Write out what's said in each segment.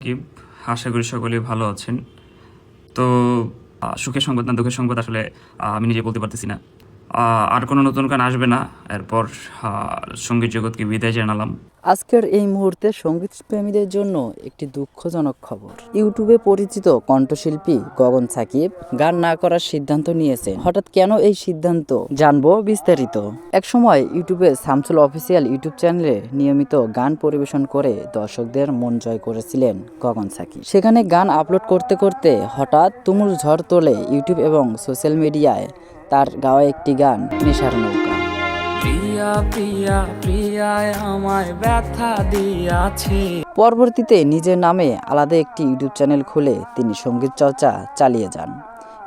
কি আশা করি সকলেই ভালো আছেন। তো সুখের সংবাদ না দুঃখের সংবাদ আসলে আমি নিজে বলতে পারতেছি না। আর কোনো নতুন গান আসবে না। এরপর সংগীত জগৎকে বিদায় জানালাম। আজকের এই মুহূর্তে সংগীত প্রেমীদের জন্য একটি দুঃখজনক খবর। ইউটিউবে পরিচিত কণ্ঠশিল্পী গগন সাকিব গান না করার সিদ্ধান্ত নিয়েছেন। হঠাৎ কেন এই সিদ্ধান্ত? জানব বিস্তারিত। একসময় ইউটিউবে শামসুল অফিসিয়াল ইউটিউব চ্যানেলে নিয়মিত গান পরিবেশন করে দর্শকদের মন জয় করেছিলেন গগন সাকিব। সেখানে গান আপলোড করতে করতে হঠাৎ তুমুল ঝড় তোলে ইউটিউব এবং সোশ্যাল মিডিয়ায় তার গাওয়া একটি গান নেশার নৌকা। প্রিয়া প্রিয়া, প্রিয়ায় আমায় ব্যথা দিয়াছে। পরবর্তীতে নিজের নামে আলাদা একটি ইউটিউব চ্যানেল খুলে তিনি সংগীত চর্চা চালিয়ে যান।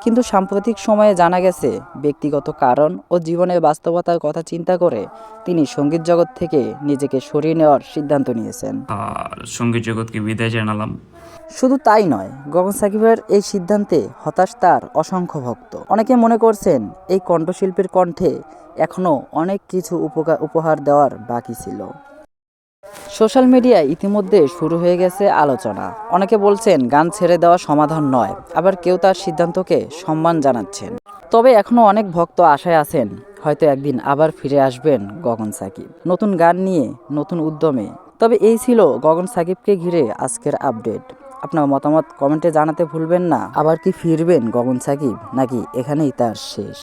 কিন্তু সাম্প্রতিক সময়ে জানা গেছে ব্যক্তিগত কারণ ও জীবনের বাস্তবতার কথা চিন্তা করে তিনি সংগীত জগৎ থেকে নিজেকে সরিয়ে নেওয়ার সিদ্ধান্ত নিয়েছেন। আর সংগীত জগৎকে বিদায় জানালাম। শুধু তাই নয় গগন সাকিবের এই সিদ্ধান্তে হতাশ তার অসংখ্য ভক্ত। অনেকে মনে করছেন এই কণ্ঠশিল্পীর কণ্ঠে এখনও অনেক কিছু উপকার উপহার দেওয়ার বাকি ছিল। সোশ্যাল মিডিয়ায় ইতিমধ্যে শুরু হয়ে গেছে আলোচনা। অনেকে বলছেন, গান ছেড়ে দেওয়া সমাধান নয়। আবার কেউ তার সিদ্ধান্তকে সম্মান জানাচ্ছেন। তবে এখনও অনেক ভক্ত আশায় আছেন, হয়তো একদিন আবার ফিরে আসবেন গগন সাকিব। নতুন গান নিয়ে, নতুন উদ্যমে। তবে এই ছিল গগন সাকিবকে ঘিরে আজকের আপডেট। আপনার মতামত কমেন্টে জানাতে ভুলবেন না। আবার কি ফিরবেন গগন সাকিব? নাকি এখানেই তার শেষ?